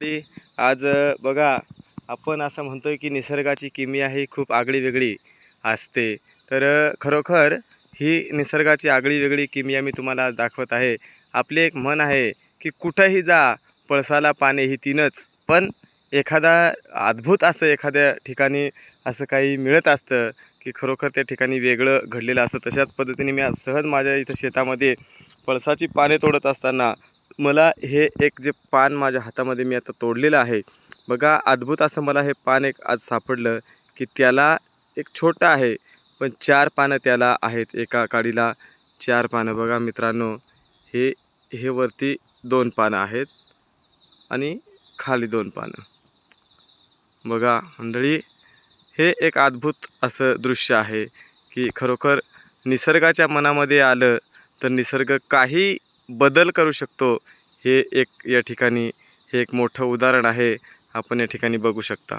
आज बघा आपण असं म्हणतोय की निसर्गाची किमिया ही खूप आगळी वेगळी असते. तर खरोखर ही निसर्गाची आगळी वेगळी किमिया मी तुम्हाला आज दाखवत आहे. आपले एक म्हण आहे की कुठंही जा पळसाला पाने ही तीनच. पण एखादा अद्भुत असं एखाद्या ठिकाणी असं काही मिळत असतं की खरोखर त्या ठिकाणी वेगळं घडलेलं असतं. तशाच पद्धतीने मी आज सहज माझ्या इथं शेतामध्ये पळसाची पाने तोडत असताना मला हे एक जे पान माझ्या हातामध्ये मी आता तोडलेलं आहे बघा अद्भुत असं मला हे पान एक आज सापडलं की त्याला एक छोटं आहे पण चार पानं त्याला आहेत एका काडीला. चार पानं बघा मित्रांनो हे हे वरती दोन पानं आहेत आणि खाली दोन पानं. बघा मंडळी हे एक अद्भुत असं दृश्य आहे की खरोखर निसर्गाच्या मनामध्ये आलं तर निसर्ग काही बदल करू शकतो हे एक या ठिकाणी हे एक मोठं उदाहरण आहे. आपण या ठिकाणी बघू शकता.